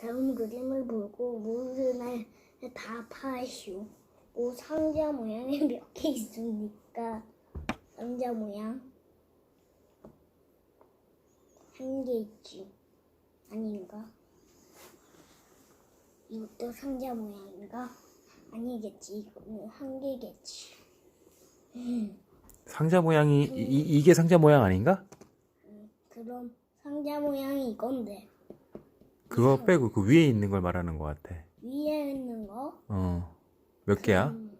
다음 그림을 보고 물을 다 파시오. 오 상자 모양이 몇 개 있습니까? 상자 모양 한 개 있지. 아닌가? 이것도 상자 모양인가? 아니겠지. 이거는 한 개겠지. 상자 모양이 이, 이- 이게 상자 모양 아닌가? 그럼 상자 모양이 이건데 그거 빼고 그 위에 있는 걸 말하는 것 같아. 위에 있는 거 어. 몇 개야? 음,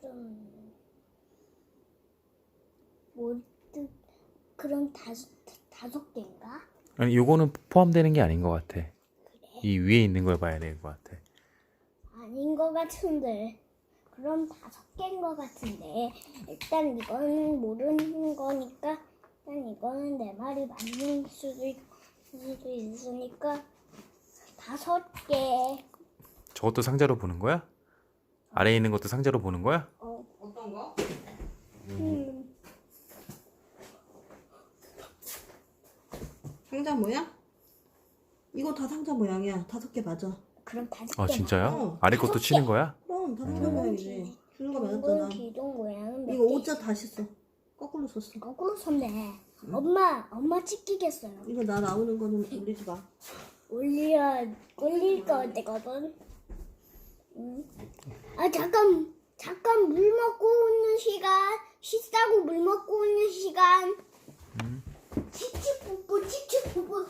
그럼 뭐 뜻- 그럼 다섯 다섯 개인가? 아니 요거는 포함되는 게 아닌 것 같아. 이 위에 있는 걸 봐야 될 것 같아. 아닌 것 같은데 그럼 다섯 개인 것 같은데 일단 이건 모르는 거니까 일단 이거는 내 말이 맞는 수도, 있, 수도 있으니까 다섯 개 저것도 상자로 보는 거야? 아래에 있는 것도 상자로 보는 거야? 어, 어떤 거? 음, 상자 모양? 이거 다 상자 모양이야. 다섯 개 맞아. 그럼 다섯 개 아 진짜요? 어. 아래 것도 치는 거야? 그럼 다 상자 음. 모양이지. 준우가 맞았잖아. 기둥 모양은 몇 이거 개 오자 다시 써. 거꾸로 썼어. 거꾸로 섰네 엄마 엄마 찍히겠어요 이거 나 나오는 거는 올리지 마. 올려 올릴 거 되거든. 응. 아 잠깐 잠깐 물 먹고 있는 시간 씻다고 물 먹고 있는 시간. 치치 뽀뽀 치치 뽀뽀.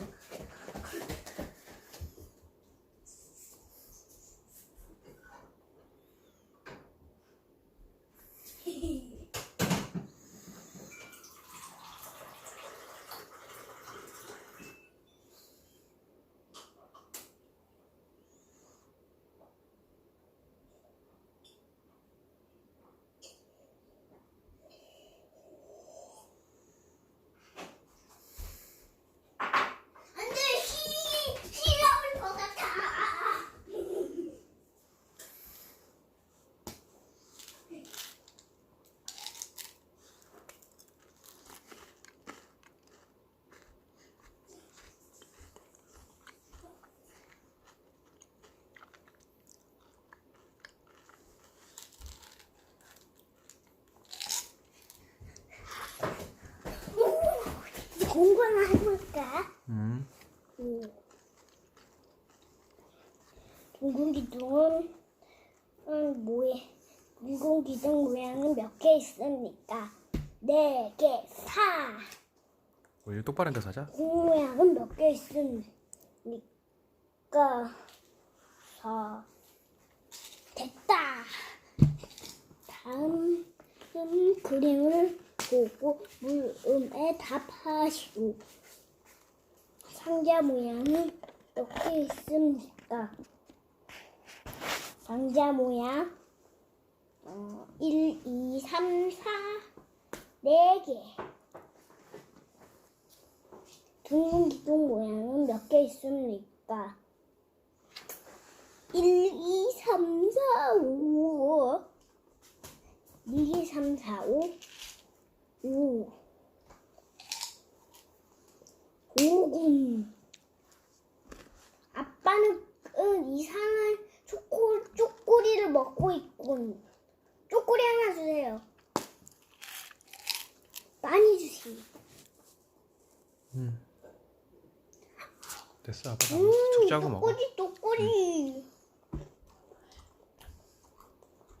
해볼까? 음. 오. 둥근 기둥은 음, 뭐에 둥근 기둥 모양은 몇 개 있습니까? 네 개, 사. 우리 똑바른 데서 하자. 공 모양은 몇 개 있습니까? 사. 됐다. 다음 음, 그림을 보고 물음에 답하시오. 상자 모양은 몇개 있습니까? 상자 모양 어, 1, 2, 3, 4, 4개 둥근 기둥 모양은 몇 개 있습니까? 1, 2, 3, 4, 5 1, 2, 3, 4, 5 5 오군 아빠는 은 이상한 초코 쪼꼬리를 먹고 있군. 쪼꼬리 하나 주세요. 많이 주시. 됐어. 아빠 음, 축제하고 먹어. 쪼꼬리 쪼꼬리.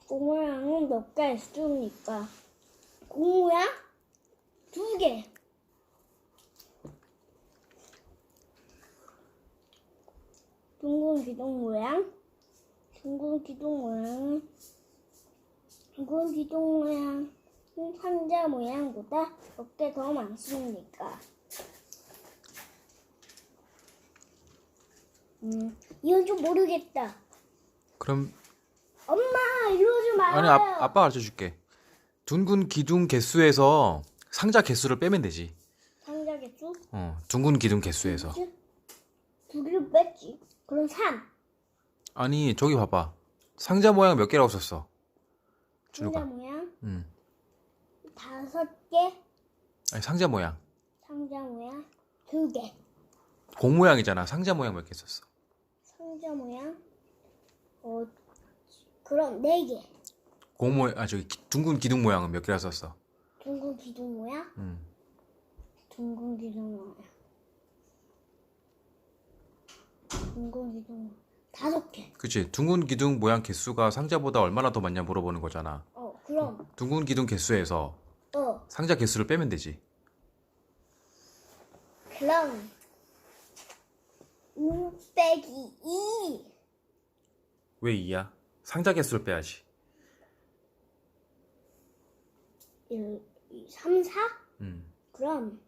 고모양은 몇 개 있습니까? 고모양 두 개. 둥근 기둥 모양. 둥근 기둥 모양은 둥근 기둥 모양 상자 모양보다 몇 개 더 많습니까? 음, 이건 좀 모르겠다. 그럼 엄마, 이러지 마요. 아니 아, 아빠 가르쳐 줄게. 둥근 기둥 개수에서 상자 개수를 빼면 되지. 상자 개수 어, 둥근 기둥 개수에서. 두 개를 뺐지. 그럼 3. 아니 저기 봐봐. 상자 모양 몇 개라고 썼어? 상자 준우가. 모양 음. 다섯 개, 아니 상자 모양. 상자 모양 두 개. 공 모양이잖아. 상자 모양 몇 개 썼어? 상자 모양. 어, 그럼 네 개. 공 모양 아 저기 기- 둥근 기둥 모양은 몇 개나 썼어? 둥근 기둥 모양. 음. 둥근 기둥 모양. 둥근 기둥 모양. 다섯 개. 그치 둥근 기둥 모양 개수가 상자보다 얼마나 더 많냐 물어보는 거잖아. 어, 그럼 둥근 기둥 개수에서 어, 상자 개수를 빼면 되지. 그럼 5 빼기 2. 왜 2야? 상자 개수를 빼야지. 1, 2, 3, 4? 음. 그럼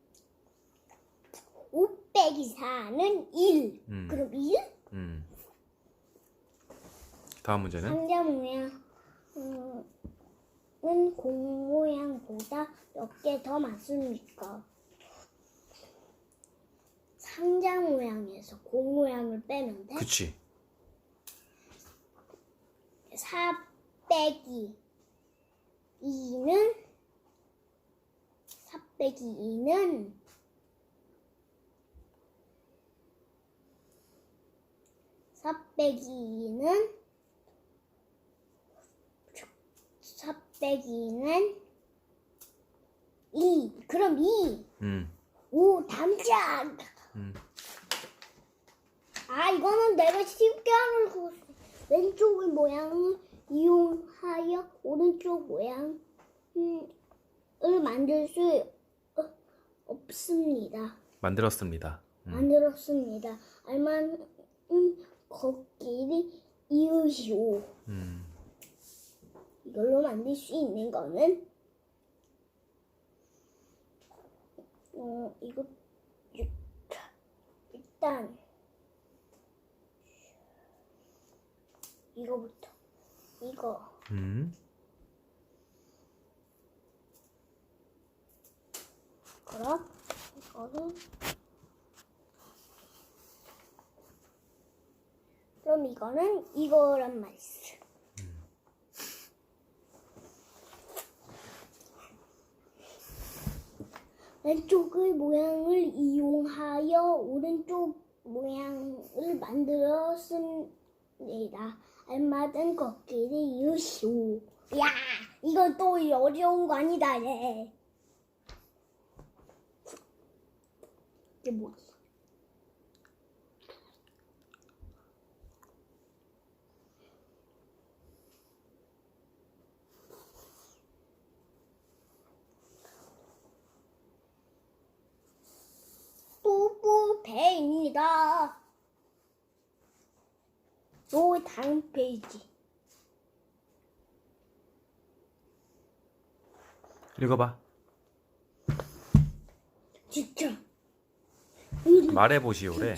5 빼기 4는 1. 음. 그럼 1? 음. 다음 문제는 상자 모양은 공 모양보다 몇 개 더 많습니까? 상자 모양에서 공 모양을 빼면 돼? 그치 4 빼기 2는 4 빼기 2는 4 빼기 2는 4 빼기 2는 2 그럼 2 음. 오 담장 음. 아 이거는 내가 쉽게 하는 거 왼쪽의 모양을 이용하여 오른쪽 모양을 만들 수 어, 없습니다. 만들었습니다. 음. 만들었습니다. 알만 걷기를 이으시오. 음. 이걸로 만들 수 있는 거는 어 이거 일단 이거부터 이거 음. 그럼 이거는 그럼 이거는 이거란 말이지. 왼쪽의 모양을 이용하여 오른쪽 모양을 만들었습니다. 알맞은 걷기를 이으시오. 야, 이건 또 어려운 거 아니다, 얘. 이게 뭐지? 뽀뽀 배입니다. 요 다음 페이지. 읽어봐. 진짜. 말해보시오래.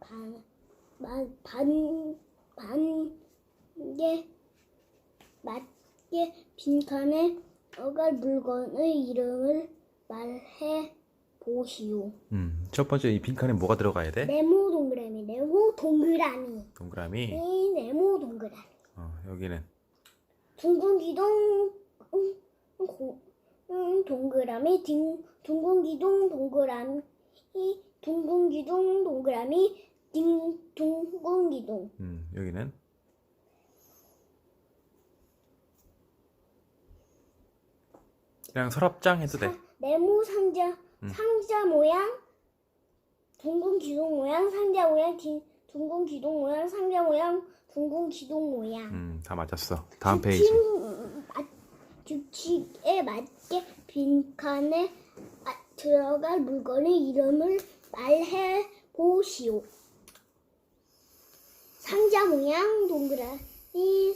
반, 반, 반, 반개 맞게 빈칸에 어갈 물건의 이름을 말해 보시오. 음. 첫 번째 이 빈칸에 뭐가 들어가야 돼? 네모 동그라미, 네모 동그라미, 동그라미. 이 네모 동그라미. 어, 여기는 둥근 기둥, 음, 고, 음, 동그라미, 딩, 둥근 기둥, 동그라미, 이 둥근 기둥, 동그라미, 딩, 둥근 기둥. 음, 여기는 그냥 서랍장 해도 돼. 네모 상자, 상자 모양, 둥근 기둥 모양, 상자 모양, 긴, 둥근 기둥 모양, 상자 모양, 둥근 기둥 모양. 음, 다 맞았어. 다음 페이지. 규칙, 맞- 규칙에 맞게 빈칸에 아- 들어갈 물건의 이름을 말해 보시오. 상자 모양 동그라미, 이,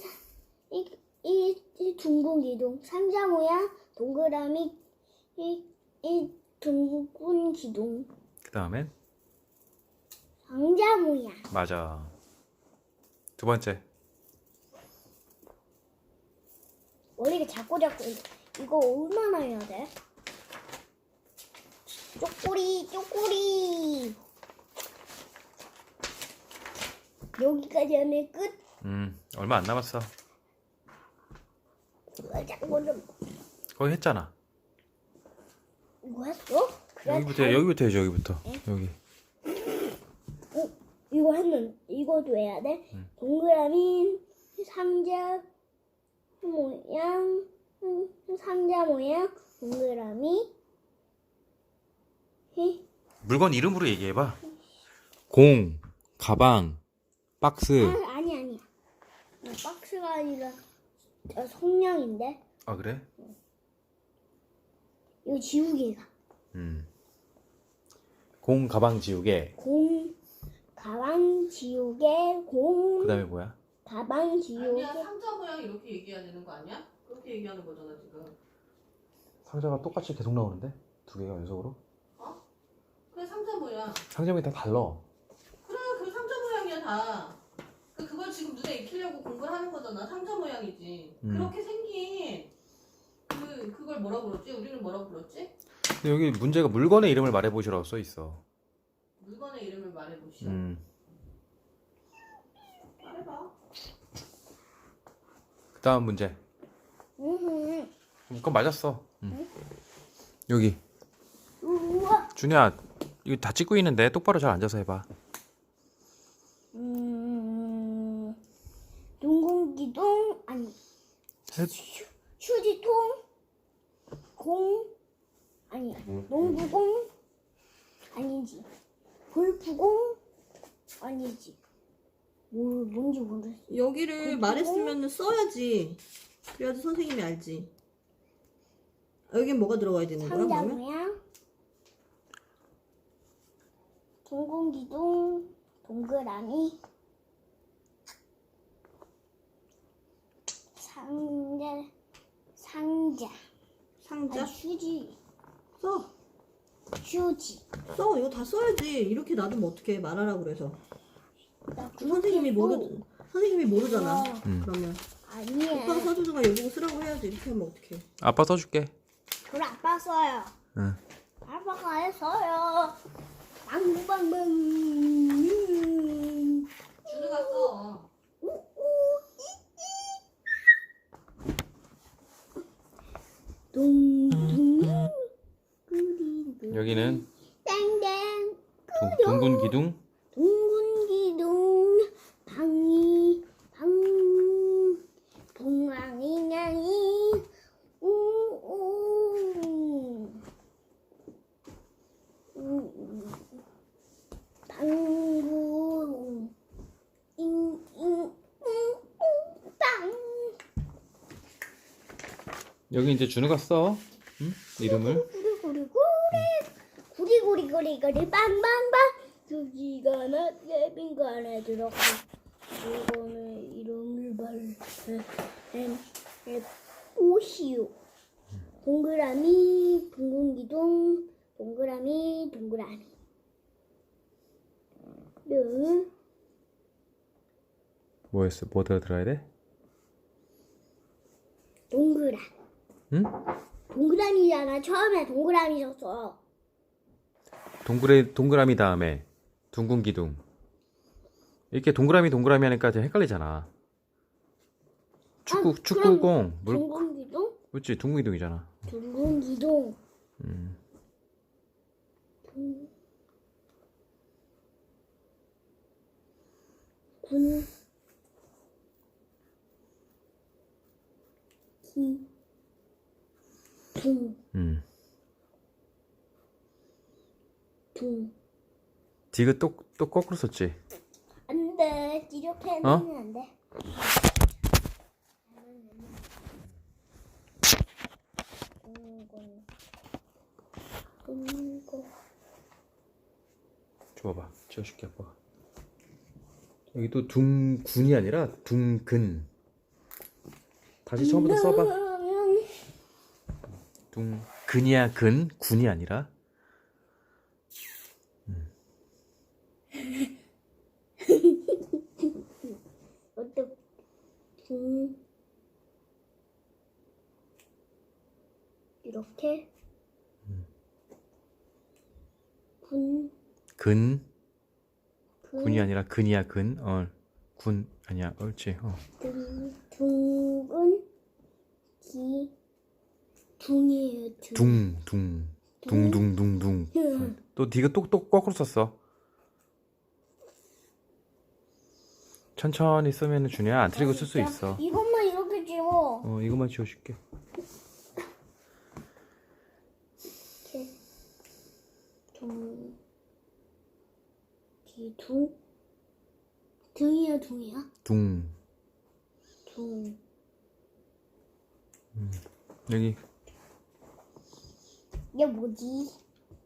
이, 이, 이 둥근 기둥. 상자 모양 동그라미, 이, 이 둥근 기둥. 그 다음엔 모양. 맞아. 두 번째. 원래 자꾸 자꾸 이거 얼마나 해야 돼? 쪼꼬리 쪼꼬리 여기까지 하면 끝. 음, 얼마 안 남았어. 이거 자꾸 좀 거의 했잖아. 이거 했어? 그래 여기부터 해, 여기부터 해줘 여기부터. 여기. 했는 이거도 해야 돼. 응. 동그라미 상자 모양 음, 상자 모양 동그라미 히 물건 이름으로 얘기해봐. 공, 가방, 박스. 아, 아니 아니야. 어, 박스가 아니라 어, 성냥인데 아 그래? 이거 지우개가 음. 공, 가방, 지우개. 공 가방 지우개 공 그다음에 뭐야? 가방 지우개 아니야 상자 모양 이렇게 얘기해야 되는 거 아니야? 그렇게 얘기하는 거잖아 지금. 상자가 똑같이 계속 나오는데 두 개가 연속으로? 그래 상자 모양. 상점이 다 달라. 그래 그 상자 모양이야 다. 그 그걸 지금 눈에 익히려고 공부를 하는 거잖아. 상자 모양이지. 음. 그렇게 생긴 그 그걸 뭐라 그러지? 우리는 뭐라 불렀지? 근데 여기 문제가 물건의 이름을 말해보시라고 써 있어. 물건의 이름을 말해보시오. 음. 말해봐. 그 다음 문제. 음, 그건 맞았어. 음. 여기 우와 준야 이거 다 찍고 있는데 똑바로 잘 앉아서 해봐. 음 동공기동 아니 셋. 휴지통 공 아니 농구공 아니지 골프공? 아니지. 뭐 뭔지 모르겠어. 여기를 그리고- 말했으면 써야지. 그래야지 선생님이 알지. 여긴 뭐가 들어가야 되는 거야 상자 그러면? 모양 동공기동 동그라미. 상자 상자. 상자? 아니 휴지. 써. 휴지 써. 이거 다 써야지. 이렇게 놔두면 어떻게 말하라 그래서. 나그 선생님이 모르 선생님이 모르잖아. 어. 음. 그러면 아니야 오빠가 써주든가 여보고 쓰라고 해야지. 이렇게 하면 어떡해. 아빠 써줄게. 그걸 아빠 써요 응. 아빠가 했어요 빵빵빵 준우가 써. 둥둥 여기는 땡땡 둥, 둥근 기둥. 둥근 기둥 방이 방 동랑이 냥이 우우 방구 잉잉 빵 여기 이제 준우가 써. 응? 이름을. 구리구리구리구리 빵빵빵. 여기가 나 빈간에 들어가. 이거는 이름을 말 오시오 동그라미 둥근기둥 동그라미 동그라미. 네. 뭐였어? 뭐 들어야 돼? 동그라. 응? 동그라미잖아. 처음에 동그라미 줬어 동그레 동그라미 다음에 둥근 기둥. 이렇게 동그라미 동그라미 하니까 좀 헷갈리잖아. 축구 아, 축구공 물 둥근기둥 그렇지 둥근 기둥이잖아. 둥근기둥 음. 군, 군, 기, 둥, 음. 둥. 디귿 또또 거꾸로 썼지. 안 돼. 이렇게 어? 하면 안 돼. 줘봐. 지워줄게 아빠가. 여기 또 둥군이 아니라 둥근. 다시 처음부터 써봐. 둥근이야 근 군이 아니라. 어떻게 둥 이렇게 군, 근 군, 군이 아니라 근이야 근. 어. 군 아니야. 옳지. 어. 둥, 둥근 기 둥이에요 둥. 둥 둥. 둥둥둥둥. 둥. 또 디귿 똑똑 거꾸로 썼어. 천천히 쓰면 준이야 안 틀리고 쓸수 진짜 있어. 이것만 이렇게 지워. 어 이것만 지워줄게. 이렇게 둥, 뒤 둥, 등이야 둥이야? 둥 둥. 여기 이게 뭐지?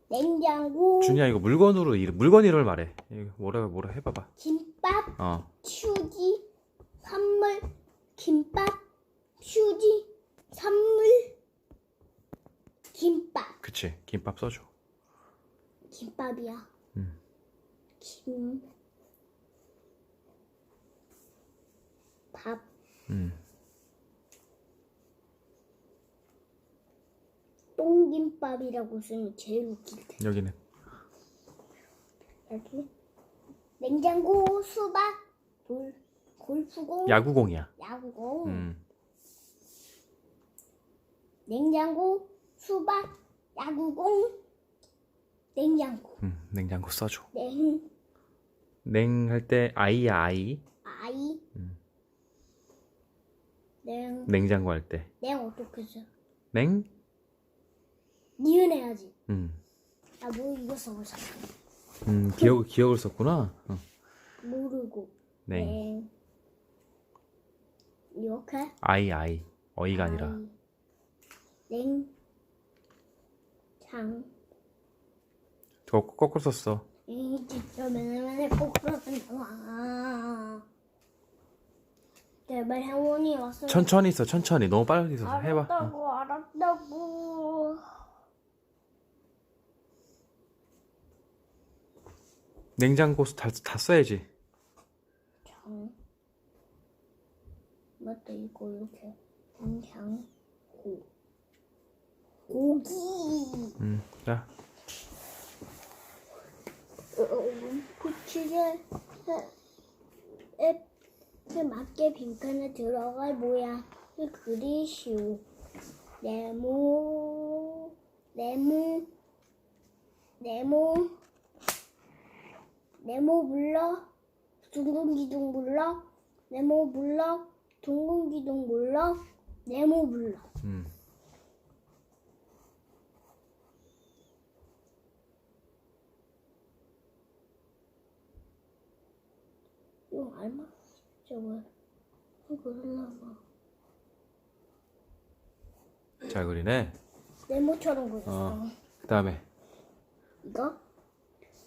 냉장고, 준이야 이거 물건으로 이름 물건 이름을 말해. 이거 뭐라 뭐라 해봐봐. 김밥, 어 휴지, 선물, 김밥, 휴지, 선물, 김밥. 그치 김밥 써줘. 김밥이야. 음. 김. 밥. 음 똥김밥이라고 쓰면 제일 웃길 때. 여기는 여기. 냉장고, 수박, 골, 골프공, 야구공이야. 야구공. 음 냉장고, 수박, 야구공, 냉장고. 음, 냉장고 써줘. 냉, 냉 할 때 아이야 아이. 아이. 음. 냉, 냉장고 할 때. 냉 어떻게 써? 냉? 니은 해야지. 음. 아, 뭐 이거 써보자. 음 기억 기억을 썼구나. 어. 모르고. 냉. 냉. 이렇게? 아이 아이. 어이가 아니라. 아이. 냉. 장. 거 거꾸로 썼어. 이 진짜 맨날 맨날 꼭 그러잖아. 제발 행운이 왔어. 천천히 써 천천히 너무 빨리 써서 해봐. 어. 알았다고 알았다고. 냉장고 다, 다 써야지. 장. 맞다 이거 이렇게 장고 고기. 음, 자, 부치게 에 맞게 빈칸에 들어갈 모양을 그리시오. 네모 네모 네모 네모 블럭 둥근 기둥 블럭 네모 블럭 둥근 기둥 블럭 네모 블럭 음, 이거 얼마? 저거 얼마? 잘 그리네. 네모처럼 그렸어. 어. 그 다음에 이거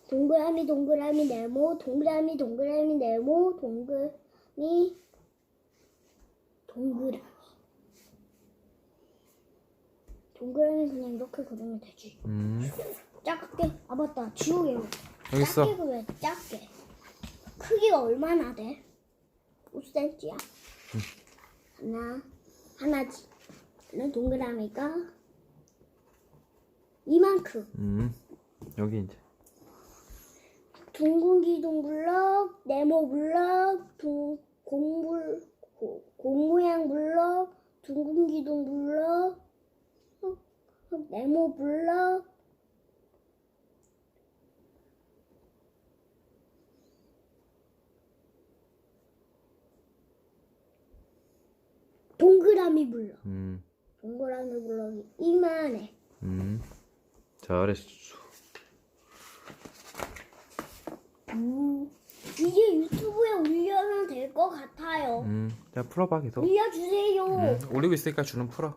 동그라미 동그라미 네모 동그라미 동그라미 네모 동그라미 동그라미 동그라미 그냥 이렇게 그리면 되지. 음, 작게 아 맞다 지우개 여기 작게 있어. 그려 작게 크기가 얼마나 돼? 5cm야. 하나 하나지. 그럼 동그라미가 이만큼. 음, 여기 이제. 둥근 기둥 블럭 네모 블럭 둥 공불 고- 공 모양 블럭 둥근 기둥 블럭 어, 어, 네모 블럭 동그라미 블럭 음, 동그라미 블럭이 이만해. 음, 잘했어. 음, 이제 유튜브에 올려면 될 것 같아요. 음, 자 풀어봐 계속. 올려주세요. 음, 올리고 있으니까 주는 풀어.